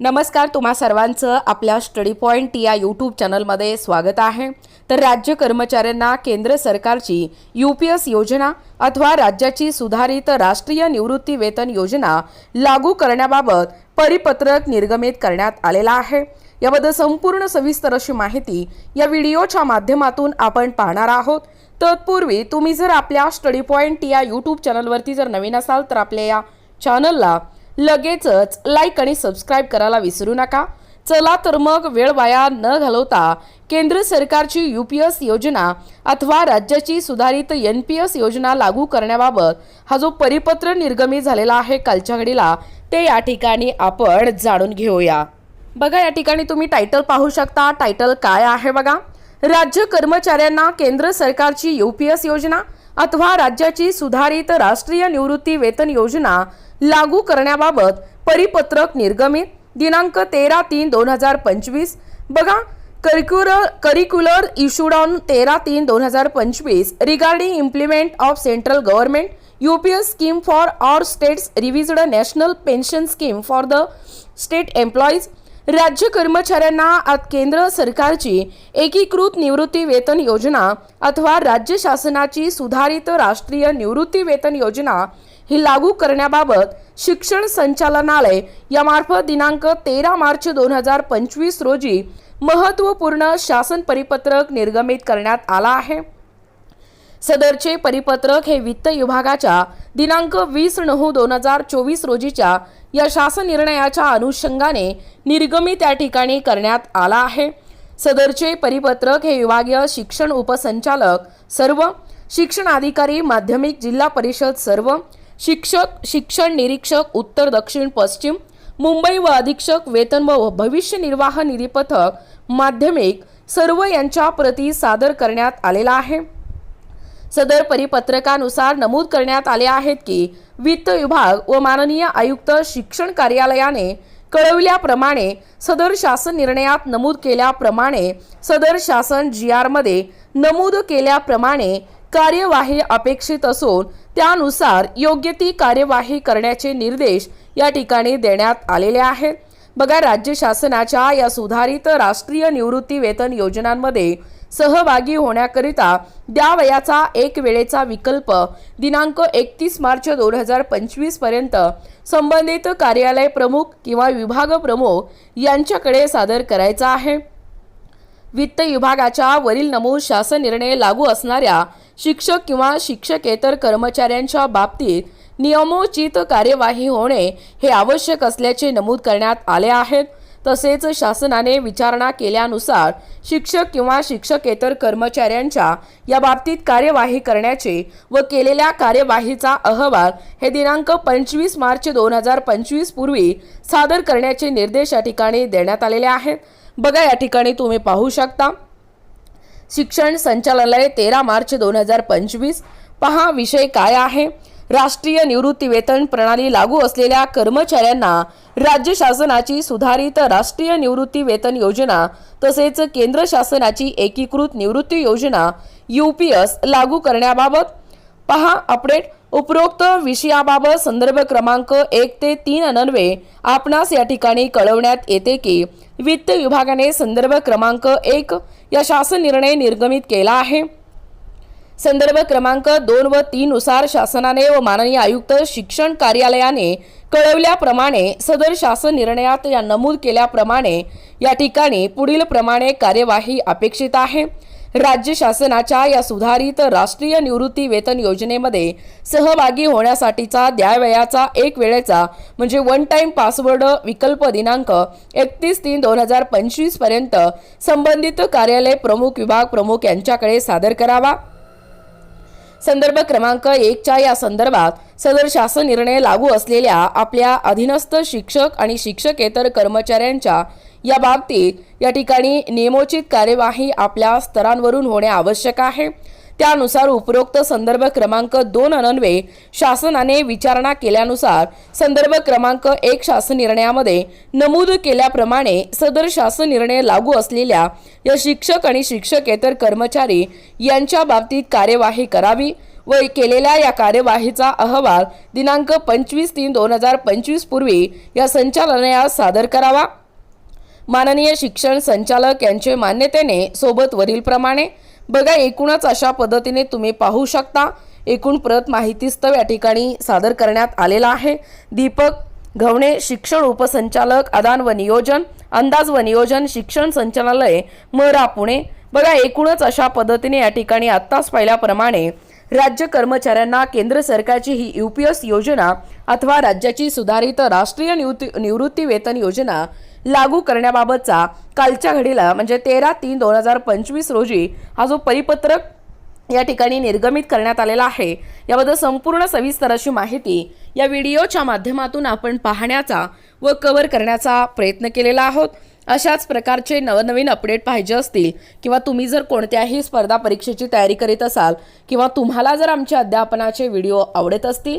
नमस्कार तुम्हा सर्वांचं आपल्या स्टडी पॉईंट या यूट्यूब चॅनलमध्ये स्वागत आहे. तर राज्य कर्मचाऱ्यांना केंद्र सरकारची यू पी एस योजना अथवा राज्याची सुधारित राष्ट्रीय निवृत्ती वेतन योजना लागू करण्याबाबत परिपत्रक निर्गमित करण्यात आलेला आहे. याबद्दल संपूर्ण सविस्तर अशी माहिती या व्हिडिओच्या माध्यमातून आपण पाहणार आहोत. तत्पूर्वी तुम्ही जर आपल्या स्टडी पॉईंट या यूट्यूब चॅनलवरती जर नवीन असाल तर आपल्या या चॅनलला लगेचच लाईक आणि सबस्क्राईब करायला विसरू नका. चला तर मग वेळ वाया न घालवता केंद्र सरकारची यू पी एस योजना अथवा राज्याची सुधारित एन पी एस योजना लागू करण्याबाबत हा जो परिपत्र निर्गमित झालेला आहे कालच्या घडीला ते या ठिकाणी आपण जाणून घेऊया. बघा या ठिकाणी तुम्ही टायटल पाहू शकता. टायटल काय आहे बघा? राज्य कर्मचाऱ्यांना केंद्र सरकारची यू पी एस योजना अथवा राज्याची सुधारित राष्ट्रीय निवृत्ती वेतन योजना लागू करण्याबाबत परिपत्रक निर्गमित. दिनांक तेरा तीन दोन हजार पंचवीस. बघा करिक्युलर करिक्युलर इशूड ऑन तेरा तीन दोन हजार पंचवीस regarding implement of central government U P S scheme for or states revised national pension scheme for the state employees राज्य कर्मचाऱ्यांना आज केंद्र सरकारची एकीकृत निवृत्ती वेतन योजना अथवा राज्य शासनाची सुधारित राष्ट्रीय निवृत्ती वेतन योजना ही लागू करण्याबाबत शिक्षण संचालनालय यामार्फत दिनांक तेरा मार्च दोन हजार पंचवीस रोजी महत्त्वपूर्ण शासन परिपत्रक निर्गमित करण्यात आला आहे. सदरचे परिपत्रक हे वित्त विभागाच्या दिनांक वीस नऊ दोन हजार चोवीस रोजीच्या या शासन निर्णयाच्या अनुषंगाने निर्गमी त्या ठिकाणी करण्यात आला आहे. सदरचे परिपत्रक हे विभागीय शिक्षण उपसंचालक सर्व शिक्षण अधिकारी माध्यमिक जिल्हा परिषद सर्व शिक्षक शिक्षण निरीक्षक उत्तर दक्षिण पश्चिम मुंबई व अधीक्षक वेतन व भविष्य निर्वाह निधी पथक माध्यमिक सर्व यांच्या प्रती सादर करण्यात आलेला आहे. सदर परिपत्रकानुसार नमूद करण्यात आले आहेत की वित्त विभाग व माननीय आयुक्त शिक्षण कार्यालयाने कळविल्याप्रमाणे सदर शासन निर्णयात नमूद केल्याप्रमाणे सदर शासन जी आरमध्ये नमूद केल्याप्रमाणे कार्यवाही अपेक्षित असून त्यानुसार योग्य ती कार्यवाही करण्याचे निर्देश या ठिकाणी देण्यात आलेले आहेत. बघा राज्य शासनाच्या या सुधारित राष्ट्रीय निवृत्ती वेतन योजनांमध्ये सहभागी होण्याकरिता द्यावयाचा एक वेळेचा विकल्प दिनांक एकतीस मार्च दोन हजार पंचवीसपर्यंत संबंधित कार्यालय प्रमुख किंवा विभाग प्रमुख यांच्याकडे सादर करायचा आहे. वित्त विभागाच्या वरील नमूद शासन निर्णय लागू असणाऱ्या शिक्षक किंवा शिक्षकेतर कर्मचाऱ्यांच्या बाबतीत नियमोचित कार्यवाही होणे हे आवश्यक असल्याचे नमूद करण्यात आले आहेत. तसेच शासनाने विचारणा केल्यानुसार शिक्षक किंवा शिक्षकेतर कर्मचाऱ्यांच्या या बाबतीत कार्यवाही करण्याचे व केलेल्या कार्यवाहीचा अहवाल हे दिनांक पंचवीस मार्च दोन हजार पंचवीस पूर्वी सादर करण्याचे निर्देश या ठिकाणी देण्यात आलेले आहेत. बघा या ठिकाणी तुम्ही पाहू शकता. शिक्षण संचालनालय तेरा मार्च दोन हजार पंचवीस. पहा विषय काय आहे? राष्ट्रीय निवृत्ती वेतन प्रणाली लागू असलेल्या कर्मचाऱ्यांना राज्य शासनाची सुधारित राष्ट्रीय निवृत्ती वेतन योजना तसेच केंद्र शासनाची एकीकृत निवृत्ती योजना यू पी एस लागू करण्याबाबत पहा अपडेट. उपरोक्त विषयाबाबत संदर्भ क्रमांक एक ते तीन अनन्वे आपणास या ठिकाणी कळवण्यात येते की वित्त विभागाने संदर्भ क्रमांक एक या शासन निर्णय निर्गमित केला आहे. संदर्भ क्रमांक दोन व तीननुसार शासनाने व माननीय आयुक्त शिक्षण कार्यालयाने कळवल्याप्रमाणे सदर शासन निर्णयात या नमूद केल्याप्रमाणे या ठिकाणी पुढील प्रमाणे कार्यवाही अपेक्षित आहे. राज्य शासनाच्या या सुधारित राष्ट्रीय निवृत्ती वेतन योजनेमध्ये सहभागी होण्यासाठीचा द्यावयाचा एक वेळेचा म्हणजे वन टाईम पासवर्ड विकल्प दिनांक एकतीस तीन दोन हजार पंचवीसपर्यंत संबंधित कार्यालय प्रमुख विभाग प्रमुख यांच्याकडे सादर करावा. संदर्भ क्रमांक एकच्या या संदर्भात सदर शासन निर्णय लागू असलेल्या आपल्या अधीनस्थ शिक्षक आणि शिक्षकेतर कर्मचाऱ्यांच्या या बाबतीत या ठिकाणी नियमोचित कार्यवाही आपल्या स्तरांवरून होणे आवश्यक आहे. त्यानुसार उपरोक्त संदर्भ क्रमांक दोन अनन्वे शासनाने विचारणा केल्यानुसार संदर्भ क्रमांक एक शासन निर्णयामध्ये नमूद केल्याप्रमाणे सदर शासन निर्णय लागू असलेल्या या शिक्षक आणि शिक्षकेतर कर्मचारी यांच्या बाबतीत कार्यवाही करावी व केलेल्या या कार्यवाहीचा अहवाल दिनांक पंचवीस तीन दोन हजार पंचवीस पूर्वी या संचालनालयास सादर करावा. माननीय शिक्षण संचालक यांचे मान्यतेने सोबत वरीलप्रमाणे बघा एकूणच अशा पद्धतीने तुम्ही पाहू शकता. एकूण प्रत माहितीस्तव या ठिकाणी सादर करण्यात आलेला आहे. दीपक घवणे शिक्षण उपसंचालक आदान व नियोजन अंदाज व नियोजन शिक्षण संचालनालय मरा पुणे. बघा एकूणच अशा पद्धतीने या ठिकाणी आत्ताच पाहिल्याप्रमाणे राज्य कर्मचाऱ्यांना केंद्र सरकारची ही यू पी एस योजना अथवा राज्याची सुधारित राष्ट्रीय निवृत्ती निवृत्ती वेतन योजना लागू करण्याबाबतचा कालच्या घडीला म्हणजे तेरा तीन दोन हजार पंचवीस रोजी हा जो परिपत्रक या ठिकाणी निर्गमित करण्यात आलेला आहे याबद्दल संपूर्ण सविस्तर अशी माहिती या व्हिडिओच्या माध्यमातून आपण पाहण्याचा व कव्हर करण्याचा प्रयत्न केलेला आहोत. अशाच प्रकारचे नवनवीन अपडेट पाहिजे असतील किंवा तुम्ही जर कोणत्याही स्पर्धा परीक्षेची तयारी करीत असाल किंवा तुम्हाला जर आमच्या अध्यापनाचे व्हिडिओ आवडत असतील